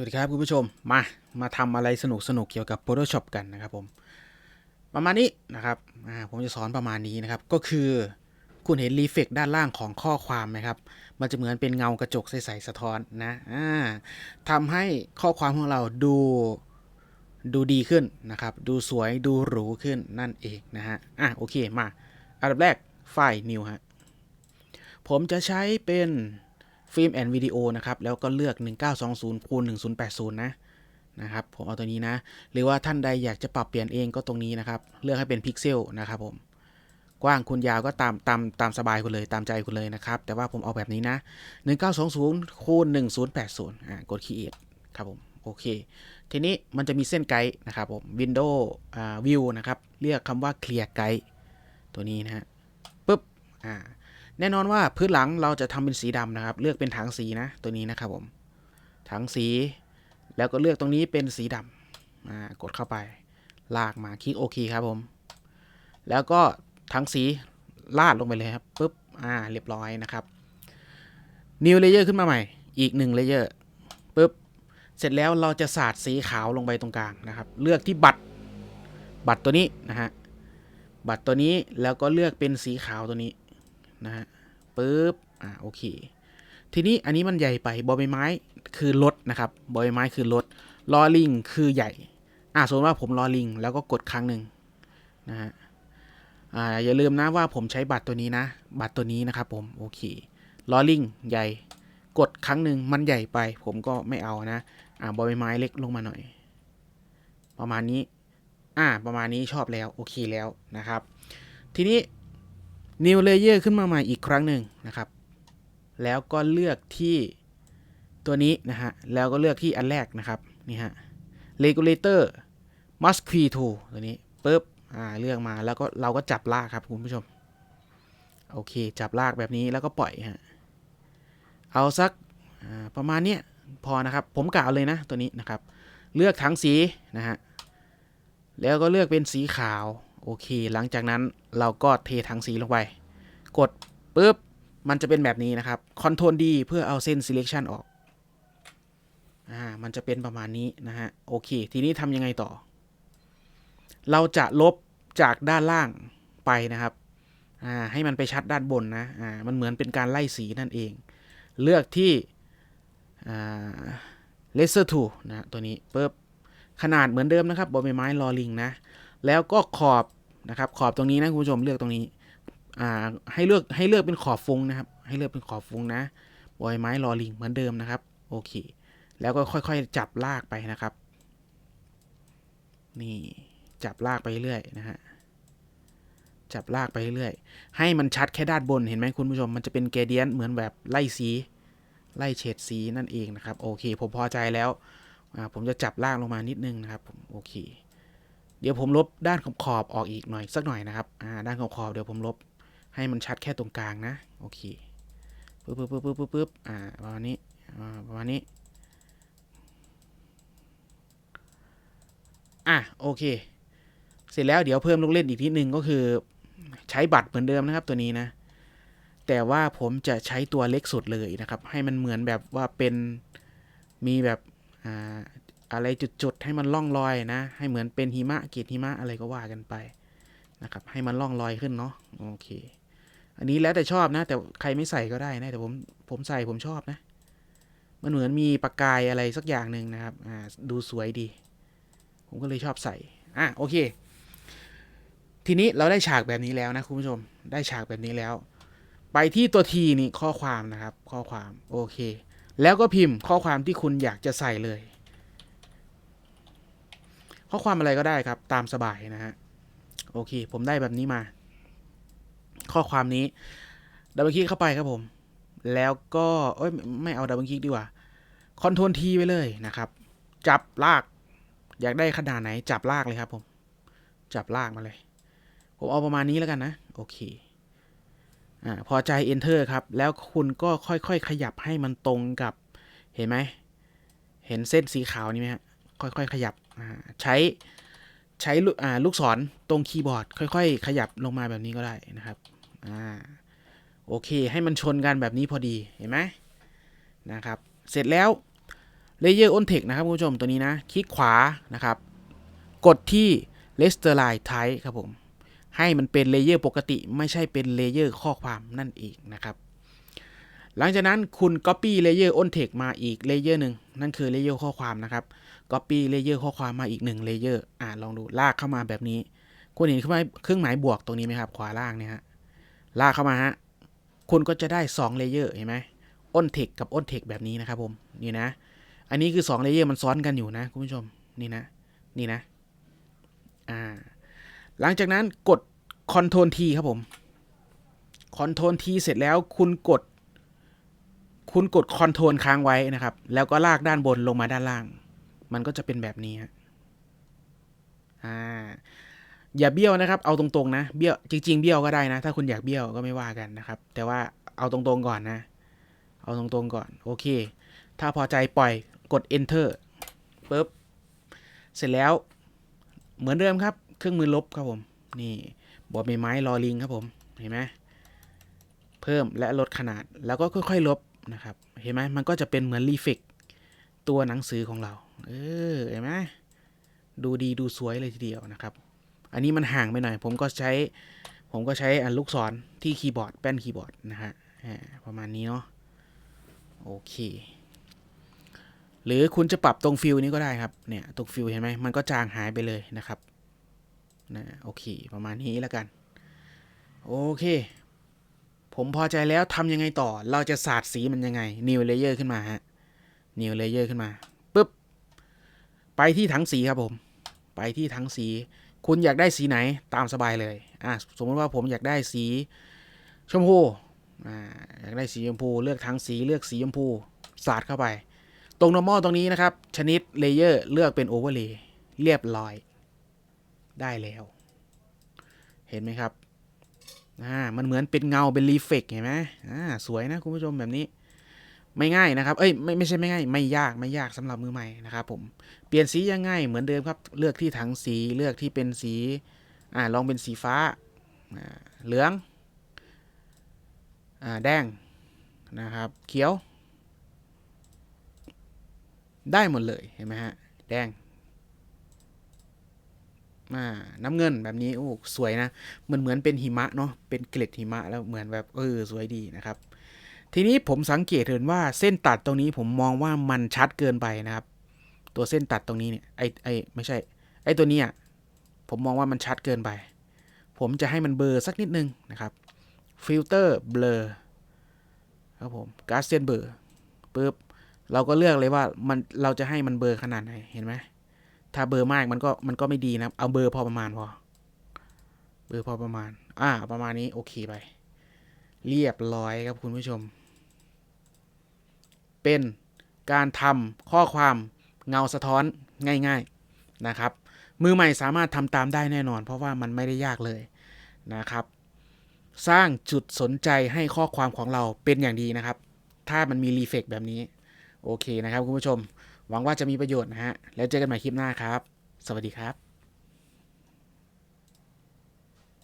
วัสดีครับคุณผู้ชมมามาทำอะไรสนุกสนุกเกี่ยวกับ Photoshop กันนะครับผม ประมาณนี้นะครับผมจะสอนประมาณนี้นะครับ ก็คือคุณเห็นรีเฟกด้านล่างของข้อความไหมครับ มันจะเหมือนเป็นเงากระจกใสๆสะท้อนนะทำให้ข้อความของเราดูดูดีขึ้นนะครับ ดูสวยดูหรูขึ้นนั่นเองนะฮะอะโอเคมาอันดับแรกไฟล์ new ฮะผมจะใช้เป็น ฟิล์มแอนด์วิดีโอนะครับ แล้วก็เลือก 1920คูณ1080 นะนะครับ ผมเอาตัวนี้นะ หรือว่าท่านใดอยากจะปรับเปลี่ยนเองก็ตรงนี้นะครับ เลือกให้เป็นพิกเซลนะครับผม กว้างคูณยาวก็ตามตามตามสบายคุณเลยตามใจคุณเลยนะครับ แต่ว่าผมเอาแบบนี้นะ 1920คูณ1080อ่ากด create ครับผม โอเค ทีนี้มันจะมีเส้นไกด์นะครับผม window อ่า view นะครับ เรียกคำว่า clear guide ตัวนี้นะฮะปุ๊บ อ่า แน่นอนว่าพื้นหลังเราจะทำเป็นสีดำนะครับ เลือกเป็นถังสีนะ ตัวนี้นะครับผมถังสี แล้วก็เลือกตรงนี้เป็นสีดำกดเข้าไป ลากมาคลิกโอเคครับผม แล้วก็ถังสีลาดลงไปเลยครับปุ๊บอ่าเรียบร้อยนะครับ new layer ขึ้นมาใหม่ อีกหนึ่ง layer ปุ๊บเสร็จแล้วเราจะสาดสีขาวลงไปตรงกลางนะครับ เลือกที่บัตรบัตรตัวนี้นะฮะบัตรตัวนี้แล้วก็เลือกเป็นสีขาวตัวนี้นะฮะ ปึ๊บอ่าโอเค ทีนี้อันนี้มันใหญ่ไปบอใบไม้คือลดนะครับบอใบไม้คือลดลอลิงคือใหญ่อ่าสมมติว่าผมลอลิงแล้วก็กดครั้งหนึ่งนะฮะอ่าอย่าลืมนะว่าผมใช้บัตรตัวนี้นะ บัตรตัวนี้นะครับผมโอเคลอลิงใหญ่กดครั้งหนึ่งมันใหญ่ไป ผมก็ไม่เอานะอ่าบอใบไม้เล็กลงมาหน่อย ประมาณนี้อ่าประมาณนี้ชอบแล้วโอเคแล้วนะครับ ทีนี้ new layer ขึ้นมาใหม่อีกครั้งหนึ่งนะครับ แล้วก็เลือกที่ตัวนี้นะฮะ แล้วก็เลือกที่อันแรกนะครับนี่ฮะ regulator must key to ตัวนี้ปุ๊บอ่าเลือกมาแล้วก็เราก็จับลากครับคุณผู้ชม โอเค จับลากแบบนี้แล้วก็ปล่อยฮะเอาสักประมาณเนี้ยพอนะครับ ผมกะเอาเลยนะตัวนี้นะครับ เลือกถังสีนะฮะแล้วก็เลือกเป็นสีขาว โอเค หลังจากนั้นเราก็เทถังสีลงไป กดปุ๊บ มันจะเป็นแบบนี้นะครับ Ctrl D เพื่อเอาเส้น selection ออก อ่า มันจะเป็นประมาณนี้นะฮะ โอเค ทีนี้ทำยังไงต่อ เราจะลบจากด้านล่างไปนะครับ อ่า ให้มันไปชัดด้านบนนะ อ่า มันเหมือนเป็นการไล่สีนั่นเอง เลือกที่ อ่า laser tool นะ ตัวนี้ปุ๊บ ขนาดเหมือนเดิมนะครับบอใบไม้ลอลิงนะ แล้วก็ขอบนะครับขอบตรงนี้นะคุณผู้ชมเลือกตรงนี้อ่าให้เลือกให้เลือกเป็นขอบฟุ้งนะครับ ให้เลือกเป็นขอบฟุ้งนะบอยไม้ลอลิงเหมือนเดิมนะครับโอเค แล้วก็ค่อยๆจับลากไปนะครับ นี่จับลากไปเรื่อยนะฮะจับลากไปเรื่อยให้มันชัดแค่ด้านบนเห็นไหมคุณผู้ชมมันจะเป็นเกเดียนเหมือนแบบไล่สีไล่เฉดสีนั่นเองนะครับ โอเค ผมพอใจแล้วผมจะจับลากลงมานิดนึงนะครับ ผมโอเค เดี๋ยวผมลบด้านขอบขอบออกอีกหน่อยสักหน่อยนะครับ อ่า ด้านขอบขอบเดี๋ยวผมลบให้มันชัดแค่ตรงกลางนะ โอเค ปึ๊บปึ๊บปึ๊บปึ๊บปึ๊บปึ๊บอ่า ประมาณนี้ อ่า ประมาณนี้ อะ โอเค เสร็จแล้วเดี๋ยวเพิ่มลูกเล่นอีกนิดนึงก็คือใช้บัตรเหมือนเดิมนะครับตัวนี้นะ แต่ว่าผมจะใช้ตัวเล็กสุดเลยนะครับ ให้มันเหมือนแบบว่าเป็นมีแบบ อ่า อะไรจุดๆให้มันล่องลอยนะ ให้เหมือนเป็นหิมะเกล็ดหิมะอะไรก็ว่ากันไปนะครับ ให้มันล่องลอยขึ้นเนาะโอเค อันนี้แล้วแต่ชอบนะ แต่ใครไม่ใส่ก็ได้นะแต่ผมผมใส่ผมชอบนะ มันเหมือนมีประกายอะไรสักอย่างหนึ่งนะครับอ่าดูสวยดี ผมก็เลยชอบใส่อะโอเค ทีนี้เราได้ฉากแบบนี้แล้วนะคุณผู้ชม ได้ฉากแบบนี้แล้ว ไปที่ตัวทีนี่ข้อความนะครับ ข้อความโอเค แล้วก็พิมพ์ข้อความที่คุณอยากจะใส่เลย ข้อความอะไรก็ได้ครับตามสบายนะฮะโอเค ผมได้แบบนี้มา ข้อความนี้ดับเบิลคลิกเข้าไปครับผม แล้วก็เอ้ยไม่เอาดับเบิลคลิกดีกว่าคอนโทรลทีไว้เลยนะครับ จับลาก อยากได้ขนาดไหน จับลากเลยครับผม จับลากมาเลย ผมเอาประมาณนี้แล้วกันนะ โอเคอ่าพอใจ enter ครับ แล้วคุณก็ค่อยๆ ขยับให้มันตรงกับ เห็นไหม เห็นเส้นสีขาวนี่ไหมฮะ ค่อยๆ ขยับ ใช้ใช้ลูกศรตรงคีย์บอร์ด ค่อย ๆ ขยับลงมาแบบนี้ก็ได้นะครับอ่าโอเค ให้มันชนกันแบบนี้พอดีเห็นไหมนะครับ เสร็จแล้วเลเยอร์ on text นะครับคุณผู้ชมตัวนี้นะ คลิกขวานะครับ กดที่ r e s t e r i z e type ครับผม ให้มันเป็นเลเยอร์ปกติ ไม่ใช่เป็นเลเยอร์ข้อความนั่นเองนะครับ หลังจากนั้นคุณ copy layer on text มาอีกเลเยอร์หนึ่งนั่นคือเลเยอร์ข้อความนะครับ copy layer ข้อความมาอีกหนึ่งเลเยอร์อ่าลองดูลากเข้ามาแบบนี้ คุณเห็นเครื่องหมายเครื่องหมายบวกตรงนี้ไหมครับ ขวาล่างเนี่ยฮะลากเข้ามาฮะคุณก็จะได้2เลเยอร์เห็นไหม on text กับ on text แบบนี้นะครับผมนี่นะ อันนี้คือ2เลเยอร์มันซ้อนกันอยู่นะคุณผู้ชมนี่นะ นี่นะอ่าหลังจากนั้นกด Ctrl T ครับผม Ctrl T เสร็จแล้วคุณกด คุณกด Ctrl ค้างไว้นะครับ แล้วก็ลากด้านบนลงมาด้านล่าง มันก็จะเป็นแบบนี้ฮะอ่าอย่าเบี้ยวนะครับ เอาตรงๆนะ เบี้ยว จริง ๆ เบี้ยวก็ได้นะ ถ้าคุณอยากเบี้ยวก็ไม่ว่ากันนะครับ แต่ว่าเอาตรงๆก่อนนะ เอาตรงๆก่อน โอเค ถ้าพอใจปล่อย กด enter ปุ๊บ เสร็จแล้ว เหมือนเดิมครับ เครื่องมือลบครับผม นี่บอร์ดใบไม้รอลิงครับผม เห็นไหมเพิ่มและลดขนาด แล้วก็ค่อยๆลบนะครับ เห็นไหมมันก็จะเป็นเหมือนรีเฟก ตัวหนังสือของเรา เออเห็นไหมดูดีดูสวยเลยทีเดียวนะครับ อันนี้มันห่างไปหน่อย ผมก็ใช้ ผมก็ใช้อันลูกศรที่คีย์บอร์ดแป้นคีย์บอร์ดนะฮะประมาณนี้เนาะโอเค หรือคุณจะปรับตรงฟิลนี้ก็ได้ครับ เนี่ยตรงฟิลเห็นไหมมันก็จางหายไปเลยนะครับนะโอเค ประมาณนี้แล้วกัน โอเค ผมพอใจแล้วทำยังไงต่อ เราจะสาดสีมันยังไง new layer ขึ้นมาฮะ new layer ขึ้นมาปุ๊บไปที่ถังสีครับผม ไปที่ถังสี คุณอยากได้สีไหนตามสบายเลยอะสมมติว่าผมอยากได้สีชมพูอ่าอยากได้สีชมพูเลือกถังสีเลือกสีชมพูสาดเข้าไป ตรง normal ตรงนี้นะครับ ชนิด layer เลือกเป็น overlay เรียบร้อย ได้แล้ว เห็นไหมครับอ่ามันเหมือนเป็นเงาเป็นรีเฟกเห็นไหมอ่าสวยนะคุณผู้ชมแบบนี้ ไม่ง่ายนะครับ เอ้ยไม่ไม่ใช่ไม่ง่าย ไม่ยากไม่ยากสำหรับมือใหม่นะครับผม เปลี่ยนสียังไงเหมือนเดิมครับ เลือกที่ถังสีเลือกที่เป็นสีอ่าลองเป็นสีฟ้าเหลืองอ่าแดงนะครับเขียว ได้หมดเลยเห็นไหมฮะแดงอ่าน้ำเงินแบบนี้โอ้สวยนะเหมันเหมือนเป็นหิมะเนาะเป็นเกล็ดหิมะแล้วเหมือนแบบเออสวยดีนะครับ ทีนี้ผมสังเกตเห็นว่าเส้นตัดตรงนี้ผมมองว่ามันชัดเกินไปนะครับ ตัวเส้นตัดตรงนี้เนี่ยไอไอไม่ใช่ ไอตัวนี้ยผมมองว่ามันชัดเกินไป ผมจะให้มันเบลอสักนิดนึงนะครับฟิลเตอร์เบลอครับผมกาเซียนเบลอปุ๊บเราก็เลือกเลยว่ามันเราจะให้มันเบลอขนาดไหนเห็นไหมถ้าเบอร์มากมันก็มันก็ไม่ดีนะเอาเบอร์พอประมาณพอเบอร์พอประมาณ อ่า ประมาณนี้โอเคไป เรียบร้อยครับคุณผู้ชม เป็นการทำข้อความเงาสะท้อนง่าย ๆนะครับ มือใหม่สามารถทำตามได้แน่นอน เพราะว่ามันไม่ได้ยากเลยนะครับ สร้างจุดสนใจให้ข้อความของเราเป็นอย่างดีนะครับ ถ้ามันมีรีเฟกแบบนี้ โอเคนะครับคุณผู้ชม หวังว่าจะมีประโยชน์นะฮะ แล้วเจอกันใหม่คลิปหน้าครับ สวัสดีครับ